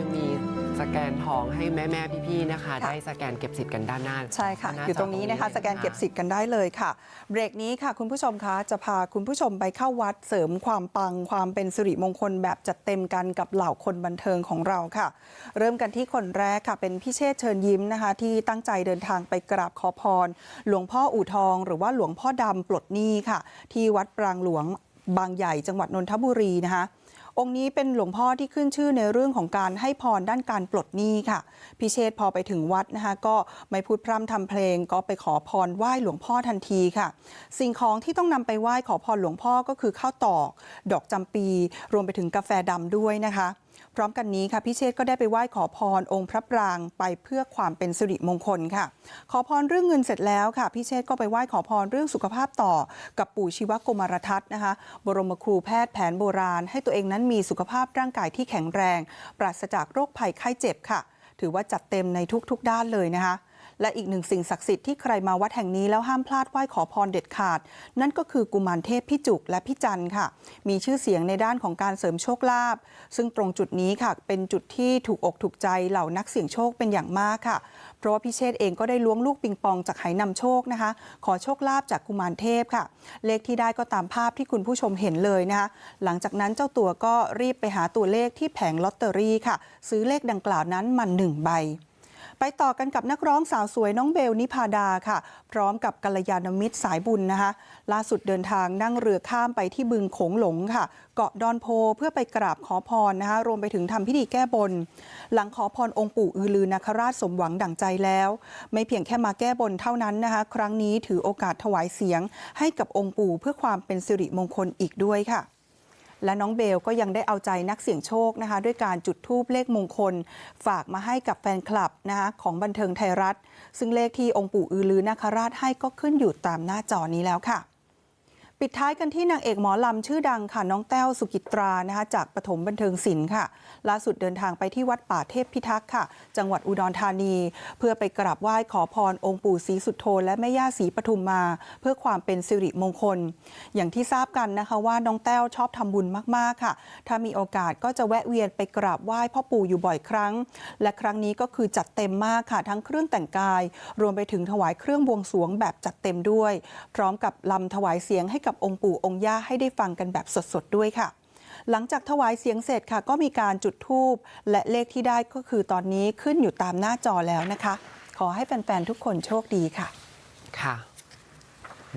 ยังมีสแกนทองให้แม่แม่ๆพี่ๆนะคะค่ะได้สแกนเก็บสิทธิ์กันด้านหน้าใช่ค่ะด้าหาอยู่ตรงนี้นะคะจสแกนเก็บสิทธิ์กันได้เลยค่ะ เบรกนี้ค่ะ คุณผู้ชมคะจะพาคุณผู้ชมไปเข้าวัดเสริมความปังความเป็นสิริมงคลแบบจัดเต็มกันกับเหล่าคนบันเทิงของเราค่ะ เริ่มกันที่คนแรกค่ะ เป็นพี่เชษฐ์เชิญยิ้มนะคะ ที่ตั้งใจเดินทางไปกราบขอพร หลวงพ่ออู่ทอง หรือว่าหลวงพ่อดำปลดหนี้ค่ะ ที่วัดปรางหลวงบางใหญ่จังหวัดนนทบุรีนะคะ องค์นี้เป็นหลวงพ่อที่ขึ้นชื่อในเรื่องของการให้พรด้านการปลดหนี้ค่ะ พิเชษพอไปถึงวัดนะคะก็ไม่พูดพร่ำทำเพลง ก็ไปขอพรไหว้หลวงพ่อทันทีค่ะ สิ่งของที่ต้องนำไปไหว้ขอพรหลวงพ่อก็คือข้าวตอก ดอกจำปี รวมไปถึงกาแฟดำด้วยนะคะ พร้อมกันนี้ค่ะพิเชษก็ได้ไปไหว้ขอพรองค์พระปรางไปเพื่อความเป็นสิริมงคลค่ะ ขอพรเรื่องเงินเสร็จแล้วค่ะพิเชษก็ไปไหว้ขอพรเรื่องสุขภาพต่อ กับปู่ชีวโกมารทัศน์นะคะ บรมครูแพทย์แผนโบราณ ให้ตัวเองนั้นมีสุขภาพร่างกายที่แข็งแรง ปราศจากโรคภัยไข้เจ็บค่ะ ถือว่าจัดเต็มในทุกๆด้านเลยนะคะ และอีกหนึ่งสิ่งศักดิ์สิทธิ์ที่ใครมาวัดแห่งนี้แล้วห้ามพลาดไหว้ขอพรเด็ดขาด นั่นก็คือกุมารเทพพี่จุกและพี่จันท์ค่ะ มีชื่อเสียงในด้านของการเสริมโชคลาภซึ่งตรงจุดนี้ค่ะ เป็นจุดที่ถูกอกถูกใจเหล่านักเสี่ยงโชคเป็นอย่างมากค่ะ เพราะว่าพี่เชษเองก็ได้ล้วงลูกปิงปองจากไหนำโชคนะคะ ขอโชคลาภจากกุมารเทพค่ะ เลขที่ได้ก็ตามภาพที่คุณผู้ชมเห็นเลยนะคะหลังจากนั้นเจ้าตัวก็รีบไปหาตัวเลขที่แผงลอตเตอรี่ค่ะ ซื้อเลขดังกล่าวนั้นมาหนึ่งใบ ไปต่อกันกับนักร้องสาวสวยน้องเบลนิพาดาค่ะ พร้อมกับกัลยาณมิตรสายบุญนะคะ ล่าสุดเดินทางนั่งเรือข้ามไปที่บึงโขงหลงค่ะ เกาะดอนโพเพื่อไปกราบขอพรนะคะ รวมไปถึงทำพิธีแก้บน หลังขอพรองค์ปู่อือลือนาคราชสมหวังดั่งใจแล้ว ไม่เพียงแค่มาแก้บนเท่านั้นนะคะ ครั้งนี้ถือโอกาสถวายเสียงให้กับองค์ปู่เพื่อความเป็นสิริมงคลอีกด้วยค่ะ และน้องเบลก็ยังได้เอาใจนักเสี่ยงโชคนะคะ ด้วยการจุดทูปเลขมงคล ฝากมาให้กับแฟนคลับนะคะของบันเทิงไทยรัฐ ซึ่งเลขที่องค์ปู่อือลือนาคราชให้ก็ขึ้นอยู่ตามหน้าจอนี้แล้วค่ะ ปิดท้ายกันที่นางเอกหมอลำชื่อดังค่ะน้องแต้วสุกิตรานะคะจากปฐมบันเทิงศิลป์ค่ะ ล่าสุดเดินทางไปที่วัดป่าเทพพิทักษ์ค่ะ จังหวัดอุดรธานี เพื่อไปกราบไหว้ขอพรองค์ปู่ศรีสุโธและแม่ย่าศรีปทุมมา เพื่อความเป็นสิริมงคล อย่างที่ทราบกันนะคะว่าน้องแต้วชอบทำบุญมากๆค่ะ ถ้ามีโอกาสก็จะแวะเวียนไปกราบไหว้พ่อปู่อยู่บ่อยครั้ง และครั้งนี้ก็คือจัดเต็มมากค่ะ ทั้งเครื่องแต่งกาย รวมไปถึงถวายเครื่องบวงสรวงแบบจัดเต็มด้วย พร้อมกับลำถวายเสียงให้กับองค์ปู่องค์ย่าให้ได้ฟังกันแบบสดๆด้วยค่ะ หลังจากถวายเสียงเสร็จค่ะ ก็มีการจุดธูปและเลขที่ได้ก็คือตอนนี้ขึ้นอยู่ตามหน้าจอแล้วนะคะ ขอให้แฟนๆทุกคนโชคดีค่ะค่ะ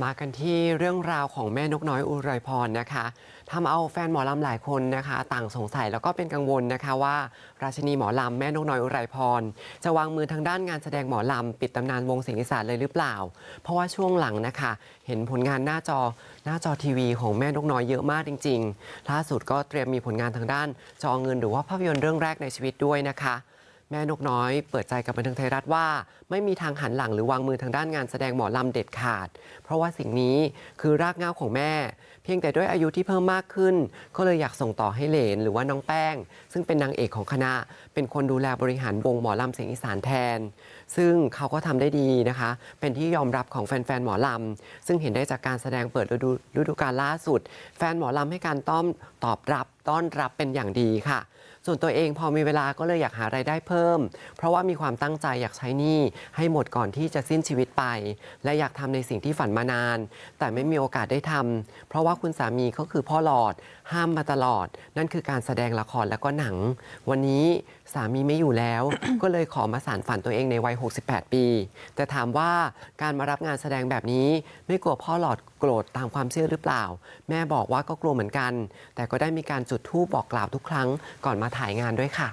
มากันที่เรื่องราวของแม่นกน้อยอุไรพรนะคะ ทำเอาแฟนหมอลำหลายคนนะคะ ต่างสงสัยแล้วก็เป็นกังวลนะคะว่า ราชินีหมอลำแม่นกน้อยอุไรพร จะวางมือทางด้านงานแสดงหมอลำปิดตำนานวงเสียงอีสานเลยหรือเปล่า เพราะว่าช่วงหลังนะคะ เห็นผลงานหน้าจอหน้าจอทีวีของแม่นกน้อยเยอะมากจริง ๆ ล่าสุดก็เตรียมมีผลงานทางด้านจอเงินหรือว่าภาพยนตร์เรื่องแรกในชีวิตด้วยนะคะ แม่นกน้อยเปิดใจกับบันเทิงไทยรัฐว่า ไม่มีทางหันหลังหรือวางมือทางด้านงานแสดงหมอลำเด็ดขาด เพราะว่าสิ่งนี้คือรากเหง้าของแม่ เพียงแต่ด้วยอายุที่เพิ่มมากขึ้น ก็เลยอยากส่งต่อให้เหลนหรือว่าน้องแป้ง ซึ่งเป็นนางเอกของคณะ เป็นคนดูแลบริหารวงหมอลำเสียงอีสานแทน ซึ่งเขาก็ทำได้ดีนะคะ เป็นที่ยอมรับของแฟนๆหมอลำ ซึ่งเห็นได้จากการแสดงเปิดฤดูฤดูกาลล่าสุด แฟนหมอลำให้การต้อมตอบรับต้อนรับเป็นอย่างดีค่ะ ส่วนตัวเองพอมีเวลาก็เลยอยากหารายได้เพิ่ม เพราะว่ามีความตั้งใจอยากใช้หนี้ให้หมดก่อนที่จะสิ้นชีวิตไป และอยากทำในสิ่งที่ฝันมานาน แต่ไม่มีโอกาสได้ทำเพราะว่าคุณสามีก็คือพ่อหลอดห้ามมาตลอด นั่นคือการแสดงละครและก็หนัง วันนี้สามีไม่อยู่แล้ว ก็เลยขอมาสารฝันตัวเองในวัย 68 ปี แต่ถามว่าการมารับงานแสดงแบบนี้ ไม่กลัวพ่อหลอดโกรธตามความเชื่อหรือเปล่า แม่บอกว่าก็กลัวเหมือนกัน แต่ก็ได้มีการจุดธูปบอกกล่าวทุกครั้งก่อนมาถ่ายงานด้วยค่ะ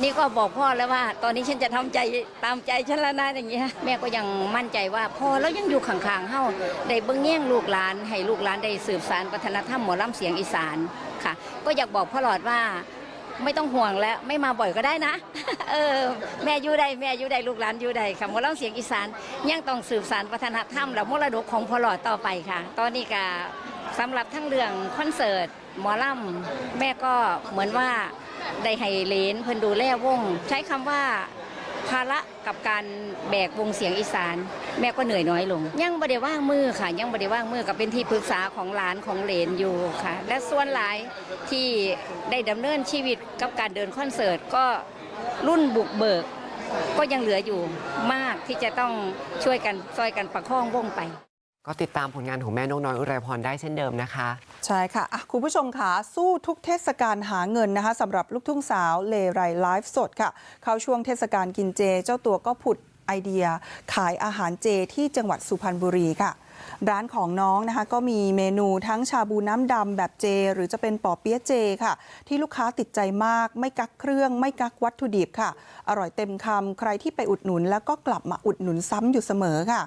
นี่ก็บอกพ่อแล้วว่า ตอนนี้ฉันจะทำใจตามใจฉันแล้วนะอย่างเงี้ยแม่ก็ยังมั่นใจว่าพ่อแล้วยังอยู่ข้างๆเฮาได้เบิ่งแย่งลูกหลาน ให้ลูกหลานได้สืบสานวัฒนธรรมหมอลำเสียงอีสานค่ะ ก็อยากบอกพ่อหลอดว่าไม่ต้องห่วงแล้วไม่มาบ่อยก็ได้นะ เออ แม่อยู่ใดแม่อยู่ใดลูกหลานอยู่ใดค่ะหมอลำเสียงอีสานยังต้องสืบสานวัฒนธรรมและมรดกของพ่อหลอดต่อไปค่ะ ตอนนี้ก็สำหรับทั้งเรื่องคอนเสิร์ตหมอลำแม่ก็เหมือนว่า ได้ให้เลนเพิ่นดูแลวง ใช้คำว่าภาระกับการแบกวงเสียงอีสาน แม่ก็เหนื่อยน้อยลง ยังบ่ได้ว่างมือค่ะ ยังบ่ได้ว่างมือกับเป็นที่ปรึกษาของหลานของเหลนอยู่ค่ะ และส่วนหลายที่ได้ดำเนินชีวิตกับการเดินคอนเสิร์ตก็รุ่นบุกเบิก ก็ยังเหลืออยู่มากที่จะต้องช่วยกันซอยกันประคองวงไป ก็ติดตามผลงานของแม่นกน้อยอุไรพรได้เช่นเดิมนะคะ ใช่ค่ะะคุณผู้ชมค่ะสู้ทุกเทศกาลหาเงินนะคะสำหรับลูกทุ่งสาวเลไรไลฟ์สดค่ะ เข้าช่วงเทศกาลกินเจ เจ้าตัวก็ผุดไอเดีย ขายอาหารเจที่จังหวัดสุพรรณบุรีค่ะ ร้านของน้องนะคะก็มีเมนูทั้งชาบูน้ำดำแบบเจ หรือจะเป็นปอเปี๊ยะเจค่ะ ที่ลูกค้าติดใจมาก ไม่กักเครื่อง ไม่กักวัตถุดิบค่ะ อร่อยเต็มคำใครที่ไปอุดหนุน แล้วก็กลับมาอุดหนุนซ้ำอยู่เสมอค่ะ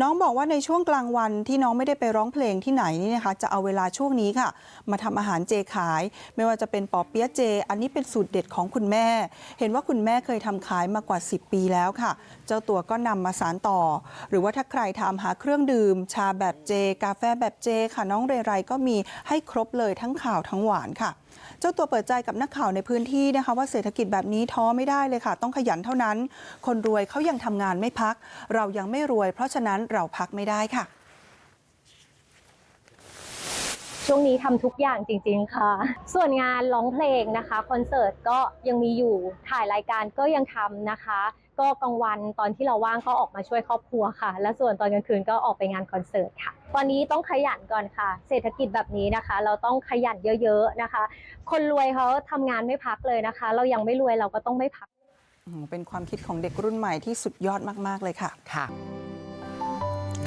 น้องบอกว่าในช่วงกลางวันที่น้องไม่ได้ไปร้องเพลงที่ไหนนี่นะคะ จะเอาเวลาช่วงนี้ค่ะ มาทำอาหารเจขาย ไม่ว่าจะเป็นปอเปี๊ยะเจ อันนี้เป็นสูตรเด็ดของคุณแม่ เห็นว่าคุณแม่เคยทำขายมากว่า 10 ปีแล้วค่ะ เจ้าตัวก็นำมาสารต่อ หรือว่าถ้าใครถามหาเครื่องดื่มชาแบบเจ กาแฟแบบเจค่ะน้องเรไรก็มีให้ครบเลยทั้งข่าวทั้งหวานค่ะ เจ้าตัวเปิดใจกับนักข่าวในพื้นที่นะคะ ว่าเศรษฐกิจแบบนี้ท้อไม่ได้เลยค่ะ ต้องขยันเท่านั้น คนรวยเขายังทำงานไม่พัก เรายังไม่รวย เพราะฉะนั้นเราพักไม่ได้ค่ะ ช่วงนี้ทำทุกอย่างจริง ๆ ค่ะ ส่วนงานร้องเพลงนะคะ คอนเสิร์ตก็ยังมีอยู่ ถ่ายรายการก็ยังทำนะคะ ก็กลางวันตอนที่เราว่างก็ออกมาช่วยครอบครัวค่ะ และส่วนตอนกลางคืนก็ออกไปงานคอนเสิร์ตค่ะ ตอนนี้ต้องขยันก่อนค่ะ เศรษฐกิจแบบนี้นะคะ เราต้องขยันเยอะๆนะคะ คนรวยเขาทำงานไม่พักเลยนะคะ เรายังไม่รวยเราก็ต้องไม่พักอืมเป็นความคิดของเด็กรุ่นใหม่ที่สุดยอดมากๆเลยค่ะค่ะ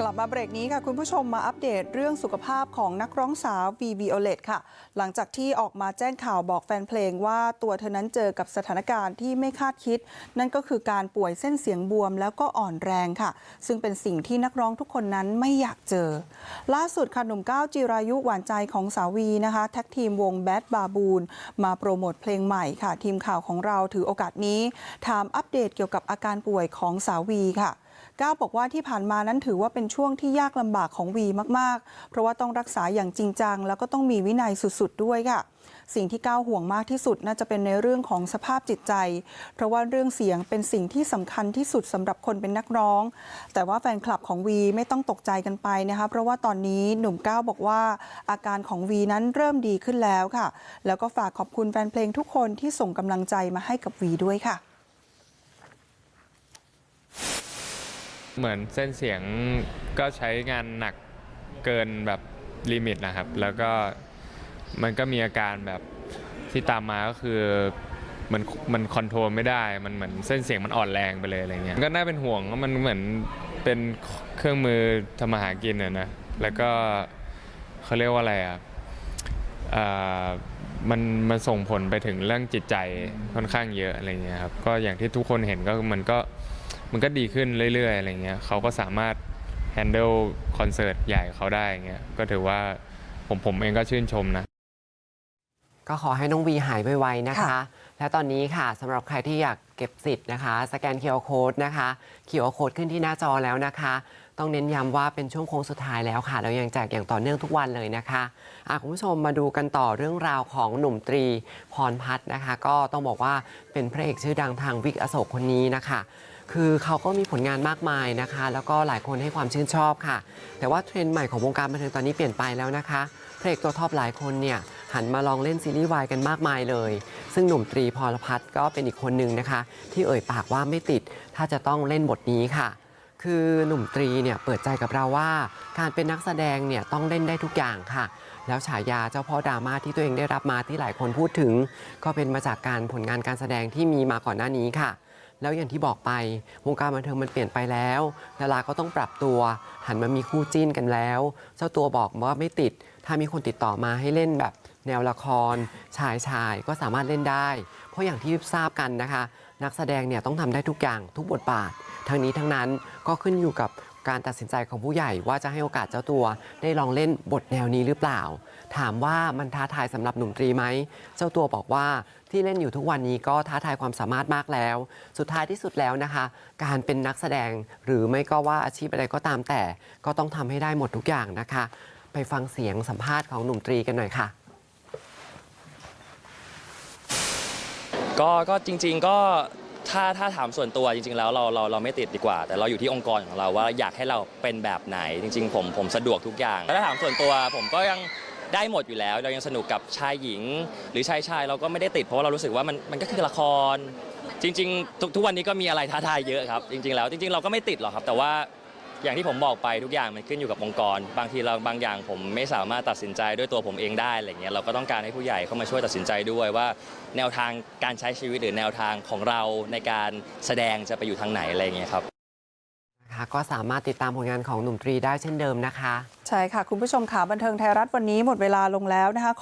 กลับมาเบรกนี้ค่ะ คุณผู้ชมมาอัปเดตเรื่องสุขภาพของนักร้องสาว v v o l e t ค่ะ หลังจากที่ออกมาแจ้งข่าวบอกแฟนเพลงว่าตัวเธอนั้นเจอกับสถานการณ์ที่ไม่คาดคิด นั่นก็คือการป่วยเส้นเสียงบวมแล้วก็อ่อนแรงค่ะ ซึ่งเป็นสิ่งที่นักร้องทุกคนนั้นไม่อยากเจอ ล่าสุดค่ะหนุ่มก้าวจิรายุหวานใจของสาววีนะคะแท็กทีมวงแบดบาบูนมาโปรโมทเพลงใหม่ค่ะ ทีมข่าวของเราถือโอกาสนี้ถามอัปเดตเกี่ยวกับอาการป่วยของสาววีค่ะ ก้าวบอกว่าที่ผ่านมานั้นถือว่าเป็นช่วงที่ยากลำบากของวีมากๆ เพราะว่าต้องรักษาอย่างจริงจัง แล้วก็ต้องมีวินัยสุดๆ ด้วยค่ะ สิ่งที่ก้าวห่วงมากที่สุดน่าจะเป็นในเรื่องของสภาพจิตใจ เพราะว่าเรื่องเสียงเป็นสิ่งที่สำคัญที่สุดสำหรับคนเป็นนักร้อง แต่ว่าแฟนคลับของวีไม่ต้องตกใจกันไปนะคะ เพราะว่าตอนนี้หนุ่มก้าวบอกว่า อาการของวีนั้นเริ่มดีขึ้นแล้วค่ะ แล้วก็ฝากขอบคุณแฟนเพลงทุกคนที่ส่งกำลังใจมาให้กับวีด้วยค่ะ เหมือนเส้นเสียงก็ใช้งานหนักเกินแบบลิมิตนะครับ แล้วก็มันก็มีอาการแบบที่ตามมาก็คือมันมันคอนโทรลไม่ได้ มันเหมือนเส้นเสียงมันอ่อนแรงไปเลยอะไรเงี้ยก็น่าเป็นห่วงว่ามันเหมือนเป็นเครื่องมือทำมาหากินอะนะ แล้วก็เขาเรียกว่าอะไรอะมันมันส่งผลไปถึงเรื่องจิตใจค่อนข้างเยอะอะไรเงี้ยครับ ก็อย่างที่ทุกคนเห็นก็มันก็ มันก็ดีขึ้นเรื่อยๆอะไรเงี้ยเขาก็สามารถ handle คอนเสิร์ตใหญ่เขาได้เงี้ยก็ถือว่าผมผมเองก็ชื่นชมนะ ก็ขอให้น้องวีหายไวๆนะคะค่ะและตอนนี้ค่ะสำหรับใครที่อยากเก็บสิทธิ์นะคะ สแกน QR Code นะคะ QR Code ขึ้นที่หน้าจอแล้วนะคะ ต้องเน้นย้ำว่าเป็นช่วงโค้งสุดท้ายแล้วค่ะแล้วยังแจกอย่างต่อเนื่องทุกวันเลยนะคะอะคุณผู้ชมมาดูกันต่อเรื่องราวของหนุ่มตรีพรพัฒน์นะคะ ก็ต้องบอกว่าเป็นพระเอกชื่อดังทางวิกอโศกคนนี้นะคะ คือเขาก็มีผลงานมากมายนะคะ แล้วก็หลายคนให้ความชื่นชอบค่ะ แต่ว่าเทรนด์ใหม่ของวงการบันเทิงตอนนี้เปลี่ยนไปแล้วนะคะพระเอกตัวท็อปหลายคนเนี่ยหันมาลองเล่นซีรีส์วายกันมากมายเลย ซึ่งหนุ่มตรีพรพัฒน์ก็เป็นอีกคนหนึ่งนะคะ ที่เอ่ยปากว่าไม่ติด ถ้าจะต้องเล่นบทนี้ค่ะ คือหนุ่มตรีเนี่ยเปิดใจกับเราว่า การเป็นนักแสดงเนี่ยต้องเล่นได้ทุกอย่างค่ะ แล้วฉายาเจ้าพ่อดราม่าที่ตัวเองได้รับมาที่หลายคนพูดถึง ก็เป็นมาจากการผลงานการแสดงที่มีมาก่อนหน้านี้ค่ะ แล้วอย่างที่บอกไปวงการบันเทิงมันเปลี่ยนไปแล้วดาราก็ต้องปรับตัว หันมามีคู่จิ้นกันแล้ว เจ้าตัวบอกว่าไม่ติด ถ้ามีคนติดต่อมาให้เล่นแบบแนวละคร ชายชายก็สามารถเล่นได้ เพราะอย่างที่ทราบกันนะคะ นักแสดงเนี่ยต้องทำได้ทุกอย่างทุกบทบาท ทั้งนี้ทั้งนั้นก็ขึ้นอยู่กับ การตัดสินใจของผู้ใหญ่ว่าจะให้โอกาสเจ้าตัว ได้ลองเล่นบทแนวนี้หรือเปล่า ถามว่ามันท้าทายสำหรับหนุ่มตรีไหม เจ้าตัวบอกว่าที่เล่นอยู่ทุกวันนี้ก็ท้าทายความสามารถมากแล้ว สุดท้ายที่สุดแล้วนะคะ การเป็นนักแสดงหรือไม่ก็ว่าอาชีพอะไรก็ตามแต่ ก็ต้องทำให้ได้หมดทุกอย่างนะคะ ไปฟังเสียงสัมภาษณ์ของหนุ่มตรีกันหน่อยค่ะก็ก็จริง ๆก็ ถ้าถ้าถามส่วนตัวจริง ๆ แล้วเราเราเราไม่ติดดีกว่า แต่เราอยู่ที่องค์กรของเราว่าอยากให้เราเป็นแบบไหนจริง ๆ ผมผมสะดวกทุกอย่างแล้วถ้าถามส่วนตัวผมก็ยังได้หมดอยู่แล้ว เรายังสนุกกับชายหญิง หรือชายชายเราก็ไม่ได้ติดเพราะว่าเรารู้สึกว่ามันมันก็คือละคร จริง ๆ ทุกทุกวันนี้ก็มีอะไรท้าทายเยอะครับ จริง ๆ แล้วจริง ๆ เราก็ไม่ติดหรอกครับแต่ว่า อย่างที่ผมบอกไปทุกอย่างมันขึ้นอยู่กับองค์กร บางทีเราบางอย่างผมไม่สามารถตัดสินใจด้วยตัวผมเองได้อะไรเงี้ยเราก็ต้องการให้ผู้ใหญ่เข้ามาช่วยตัดสินใจด้วยว่า แนวทางการใช้ชีวิตหรือแนวทางของเราในการแสดงจะไปอยู่ทางไหนอะไรเงี้ยครับนะคะก็สามารถติดตามผลงานของหนุ่มตรีได้เช่นเดิมนะคะ ใช่ค่ะ คุณผู้ชมค่ะบันเทิงไทยรัฐวันนี้หมดเวลาลงแล้วนะคะ